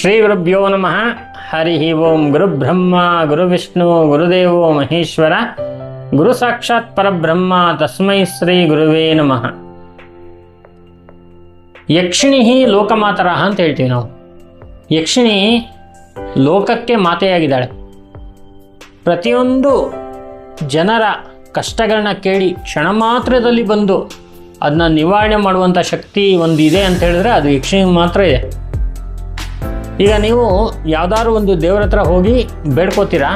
ಶ್ರೀ ಗುರುಭ್ಯೋ ನಮಃ. ಹರಿ ಓಂ ಗುರುಬ್ರಹ್ಮ ಗುರುವಿಷ್ಣು ಗುರುದೇವೋ ಮಹೇಶ್ವರ. ಗುರು ಸಾಕ್ಷಾತ್ ಪರಬ್ರಹ್ಮ, ತಸ್ಮೈ ಶ್ರೀ ಗುರುವೇ ನಮಃ. ಯಕ್ಷಿಣಿ ಲೋಕಮಾತರ ಅಂತ ಹೇಳ್ತೀವಿ ನಾವು. ಯಕ್ಷಿಣಿ ಲೋಕಕ್ಕೆ ಮಾತೆಯಾಗಿದ್ದಾಳೆ. ಪ್ರತಿಯೊಂದು ಜನರ ಕಷ್ಟಗಳನ್ನ ಕೇಳಿ ಕ್ಷಣ ಮಾತ್ರದಲ್ಲಿ ಬಂದು ಅದನ್ನ ನಿವಾರಣೆ ಮಾಡುವಂಥ ಶಕ್ತಿ ಒಂದು ಇದೆ ಅಂತ ಹೇಳಿದ್ರೆ ಅದು ಯಕ್ಷಿಣಿ ಮಾತ್ರ ಇದೆ. ಈಗ ನೀವು ಯಾವ್ದಾದ್ರು ಒಂದು ದೇವ್ರ ಹತ್ರ ಹೋಗಿ ಬೇಡ್ಕೋತೀರಾ?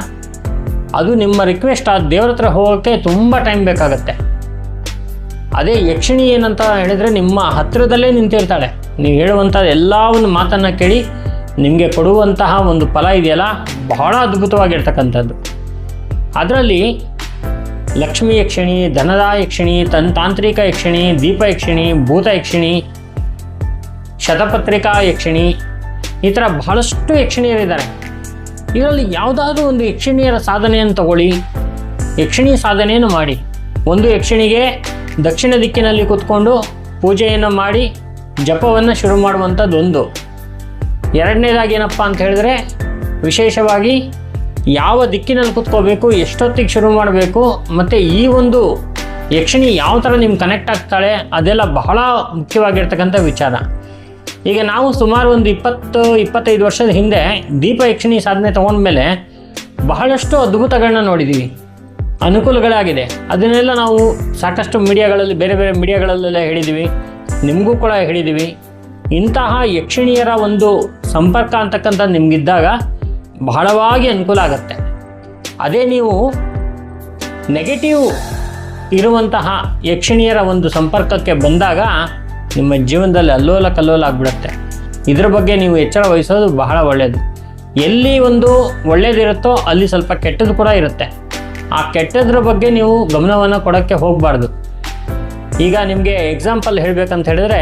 ಅದು ನಿಮ್ಮ ರಿಕ್ವೆಸ್ಟ್ ಆ ದೇವ್ರ ಹತ್ರ ಹೋಗೋಕ್ಕೆ ತುಂಬ ಟೈಮ್ ಬೇಕಾಗತ್ತೆ. ಅದೇ ಯಕ್ಷಿಣಿ ಏನಂತ ಹೇಳಿದರೆ ನಿಮ್ಮ ಹತ್ತಿರದಲ್ಲೇ ನಿಂತಿರ್ತಾಳೆ. ನೀವು ಹೇಳುವಂಥ ಎಲ್ಲ ಒಂದು ಮಾತನ್ನು ಕೇಳಿ ನಿಮಗೆ ಕೊಡುವಂತಹ ಒಂದು ಫಲ ಇದೆಯಲ್ಲ, ಬಹಳ ಅದ್ಭುತವಾಗಿರ್ತಕ್ಕಂಥದ್ದು. ಅದರಲ್ಲಿ ಲಕ್ಷ್ಮೀ ಯಕ್ಷಿಣಿ, ಧನದ ಯಕ್ಷಿಣಿ, ತನ್ ತಾಂತ್ರಿಕ ಯಕ್ಷಿಣಿ, ದೀಪ ಯಕ್ಷಿಣಿ, ಭೂತ ಯಕ್ಷಿಣಿ, ಶತಪತ್ರಿಕಾ ಯಕ್ಷಿಣಿ ಈ ಥರ ಬಹಳಷ್ಟು ಯಕ್ಷಣೀಯರಿದ್ದಾರೆ. ಇದರಲ್ಲಿ ಯಾವುದಾದ್ರೂ ಒಂದು ಯಕ್ಷಿಣಿಯರ ಸಾಧನೆಯನ್ನು ತಗೊಳ್ಳಿ. ಯಕ್ಷಿಣಿ ಸಾಧನೆಯನ್ನು ಮಾಡಿ. ಒಂದು ಯಕ್ಷಿಣಿಗೆ ದಕ್ಷಿಣ ದಿಕ್ಕಿನಲ್ಲಿ ಕೂತ್ಕೊಂಡು ಪೂಜೆಯನ್ನು ಮಾಡಿ ಜಪವನ್ನು ಶುರು ಮಾಡುವಂಥದ್ದು ಒಂದು ಎರಡನೇದಾಗಿ ಏನಪ್ಪ ಅಂತ ಹೇಳಿದ್ರೆ ವಿಶೇಷವಾಗಿ ಯಾವ ದಿಕ್ಕಿನಲ್ಲಿ ಕೂತ್ಕೋಬೇಕು, ಎಷ್ಟೊತ್ತಿಗೆ ಶುರು ಮಾಡಬೇಕು, ಮತ್ತು ಈ ಒಂದು ಯಕ್ಷಿಣಿ ಯಾವ ಥರ ನಿಮ್ಗೆ ಕನೆಕ್ಟ್ ಆಗ್ತಾಳೆ ಅದೆಲ್ಲ ಬಹಳ ಮುಖ್ಯವಾಗಿರ್ತಕ್ಕಂಥ ವಿಚಾರ. ಈಗ ನಾವು ಸುಮಾರು ಒಂದು ಇಪ್ಪತ್ತು, ಇಪ್ಪತ್ತೈದು ವರ್ಷದ ಹಿಂದೆ ದೀಪ ಯಕ್ಷಿಣಿ ಸಾಧನೆ ತೊಗೊಂಡ್ಮೇಲೆ ಬಹಳಷ್ಟು ಅದ್ಭುತಗಳನ್ನ ನೋಡಿದ್ದೀವಿ ಅನುಕೂಲಗಳಾಗಿದೆ. ಅದನ್ನೆಲ್ಲ ನಾವು ಸಾಕಷ್ಟು ಮೀಡಿಯಾಗಳಲ್ಲಿ, ಬೇರೆ ಬೇರೆ ಮೀಡಿಯಾಗಳಲ್ಲೆಲ್ಲ ಹೇಳಿದ್ದೀವಿ ನಿಮಗೂ ಕೂಡ ಹೇಳಿದ್ದೀವಿ ಇಂತಹ ಯಕ್ಷಿಣಿಯರ ಒಂದು ಸಂಪರ್ಕ ಅಂತಕ್ಕಂಥ ನಿಮಗಿದ್ದಾಗ ಬಹಳವಾಗಿ ಅನುಕೂಲ ಆಗುತ್ತೆ. ಅದೇ ನೀವು ನೆಗೆಟಿವ್ ಇರುವಂತಹ ಯಕ್ಷಿಣಿಯರ ಒಂದು ಸಂಪರ್ಕಕ್ಕೆ ಬಂದಾಗ ನಿಮ್ಮ ಜೀವನದಲ್ಲಿ ಅಲ್ಲೋಲ ಕಲ್ಲೋಲ ಆಗಿಬಿಡುತ್ತೆ. ಇದ್ರ ಬಗ್ಗೆ ನೀವು ಎಚ್ಚರ ವಹಿಸೋದು ಬಹಳ ಒಳ್ಳೆಯದು ಎಲ್ಲಿ ಒಂದು ಒಳ್ಳೇದಿರುತ್ತೋ ಅಲ್ಲಿ ಸ್ವಲ್ಪ ಕೆಟ್ಟದ್ದು ಕೂಡ ಇರುತ್ತೆ. ಆ ಕೆಟ್ಟದ್ರ ಬಗ್ಗೆ ನೀವು ಗಮನವನ್ನು ಕೊಡೋಕ್ಕೆ ಹೋಗಬಾರ್ದು. ಈಗ ನಿಮಗೆ ಎಕ್ಸಾಂಪಲ್ ಹೇಳಬೇಕಂತ ಹೇಳಿದ್ರೆ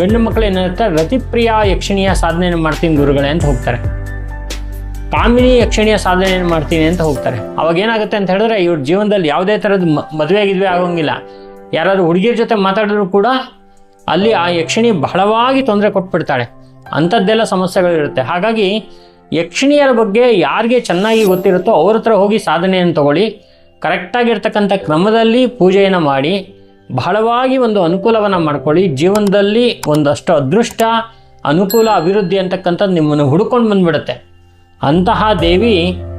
ಗಂಡು ಮಕ್ಕಳು ಏನಿರುತ್ತೆ ರತಿಪ್ರಿಯ ಯಕ್ಷಿಣಿಯ ಸಾಧನೆಯನ್ನು ಮಾಡ್ತೀನಿ ಗುರುಗಳೇ ಅಂತ ಹೋಗ್ತಾರೆ. ಕಾಮಿನಿ ಯಕ್ಷಿಣಿಯ ಸಾಧನೆಯನ್ನು ಮಾಡ್ತೀನಿ ಅಂತ ಹೋಗ್ತಾರೆ. ಅವಾಗ ಏನಾಗುತ್ತೆ ಅಂತ ಹೇಳಿದ್ರೆ, ಇವ್ರ ಜೀವನದಲ್ಲಿ ಯಾವುದೇ ಥರದ ಮದುವೆ ಗಿದ್ವೆ ಆಗೋಂಗಿಲ್ಲ. ಯಾರಾದ್ರು ಹುಡುಗಿಯರ ಜೊತೆ ಮಾತಾಡಿದ್ರು ಕೂಡ ಅಲ್ಲಿ ಆ ಯಕ್ಷಿಣಿ ಬಹಳವಾಗಿ ತೊಂದರೆ ಕೊಟ್ಬಿಡ್ತಾಳೆ. ಅಂಥದ್ದೆಲ್ಲ ಸಮಸ್ಯೆಗಳಿರುತ್ತೆ ಹಾಗಾಗಿ ಯಕ್ಷಿಣಿಯರ ಬಗ್ಗೆ ಯಾರಿಗೆ ಚೆನ್ನಾಗಿ ಗೊತ್ತಿರುತ್ತೋ ಅವ್ರ ಹತ್ರ ಹೋಗಿ ಸಾಧನೆಯನ್ನು ತಗೊಳ್ಳಿ. ಕರೆಕ್ಟಾಗಿರ್ತಕ್ಕಂಥ ಕ್ರಮದಲ್ಲಿ ಪೂಜೆಯನ್ನು ಮಾಡಿ. ಬಹಳವಾಗಿ ಒಂದು ಅನುಕೂಲವನ್ನು ಮಾಡ್ಕೊಳ್ಳಿ. ಜೀವನದಲ್ಲಿ ಒಂದಷ್ಟು ಅದೃಷ್ಟ, ಅನುಕೂಲ, ಅಭಿವೃದ್ಧಿ ಅಂತಕ್ಕಂಥದ್ದು ನಿಮ್ಮನ್ನು ಹುಡುಕೊಂಡು ಬಂದ್ಬಿಡುತ್ತೆ. ಅಂತಹ ದೇವಿ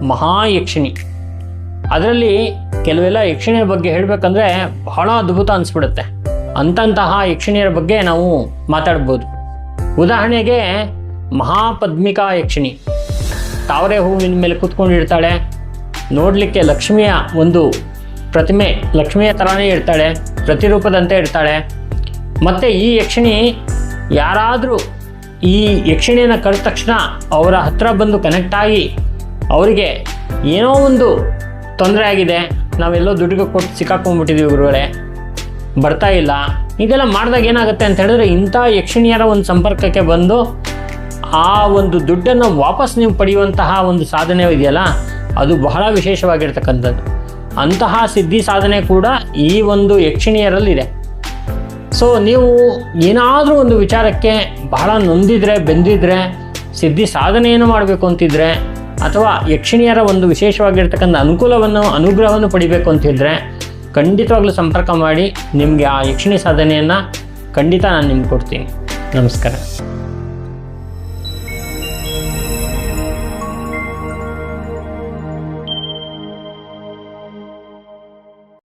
ಮಹಾಯಕ್ಷಿಣಿ ಅದರಲ್ಲಿ ಕೆಲವೆಲ್ಲ ಯಕ್ಷಿಣಿಯರ ಬಗ್ಗೆ ಹೇಳಬೇಕಂದ್ರೆ ಬಹಳ ಅದ್ಭುತ ಅನಿಸ್ಬಿಡುತ್ತೆ. ಅಂತಹ ಯಕ್ಷಿಣಿಯರ ಬಗ್ಗೆ ನಾವು ಮಾತಾಡ್ಬೋದು. ಉದಾಹರಣೆಗೆ ಮಹಾಪದ್ಮಿಕಾ ಯಕ್ಷಿಣಿ ತಾವರೆ ಹೂವಿನ ಮೇಲೆ ಕೂತ್ಕೊಂಡಿರ್ತಾಳೆ ನೋಡಲಿಕ್ಕೆ ಲಕ್ಷ್ಮಿಯ ಒಂದು ಪ್ರತಿಮೆ, ಲಕ್ಷ್ಮಿಯ ಥರನೇ ಇರ್ತಾಳೆ, ಪ್ರತಿರೂಪದಂತೆ ಇರ್ತಾಳೆ. ಮತ್ತು ಈ ಯಕ್ಷಿಣಿ ಯಾರಾದರೂ ಈ ಯಕ್ಷಿಣಿಯನ್ನು ಕರೆದ ತಕ್ಷಣ ಅವರ ಹತ್ರ ಬಂದು ಕನೆಕ್ಟ್ ಆಗಿ ಅವರಿಗೆ ಏನೋ ಒಂದು ತೊಂದರೆ ಆಗಿದೆ. ನಾವೆಲ್ಲೋ ದುಡ್ಡಿಗೆ ಕೊಟ್ಟು ಸಿಕ್ಕಾಕೊಂಡ್ಬಿಟ್ಟಿದ್ದೀವಿ ಗುರುಗಳೇ. ಬರ್ತಾ ಇಲ್ಲ. ಇದೆಲ್ಲ ಮಾಡಿದಾಗ ಏನಾಗುತ್ತೆ ಅಂತ ಹೇಳಿದ್ರೆ ಇಂಥ ಯಕ್ಷಿಣಿಯರ ಒಂದು ಸಂಪರ್ಕಕ್ಕೆ ಬಂದು ಆ ಒಂದು ದುಡ್ಡನ್ನು ವಾಪಸ್ ನೀವು ಪಡೆಯುವಂತಹ ಒಂದು ಸಾಧನೆ ಇದೆಯಲ್ಲ, ಅದು ಬಹಳ ವಿಶೇಷವಾಗಿರ್ತಕ್ಕಂಥದ್ದು. ಅಂತಹ ಸಿದ್ಧಿ ಸಾಧನೆ ಕೂಡ ಈ ಒಂದು ಯಕ್ಷಿಣಿಯರಲ್ಲಿದೆ. ಸೊ ನೀವು ಏನಾದರೂ ಒಂದು ವಿಚಾರಕ್ಕೆ ಬಹಳ ನೊಂದಿದ್ರೆ, ಬೆಂದಿದ್ರೆ, ಸಿದ್ಧಿ ಸಾಧನೆಯನ್ನು ಮಾಡಬೇಕು ಅಂತಿದ್ರೆ ಅಥವಾ ಯಕ್ಷಿಣಿಯರ ಒಂದು ವಿಶೇಷವಾಗಿರ್ತಕ್ಕಂಥ ಅನುಕೂಲವನ್ನು, ಅನುಗ್ರಹವನ್ನು ಪಡಿಬೇಕು ಅಂತಿದ್ರೆ ಖಂಡಿತವಾಗ್ಲೂ ಸಂಪರ್ಕ ಮಾಡಿ ನಿಮಗೆ ಆ ಯಕ್ಷಿಣಿ ಸಾಧನೆಯನ್ನು ಖಂಡಿತ ನಾನು ನಿಮ್ಗೆ ಕೊಡ್ತೀನಿ. ನಮಸ್ಕಾರ.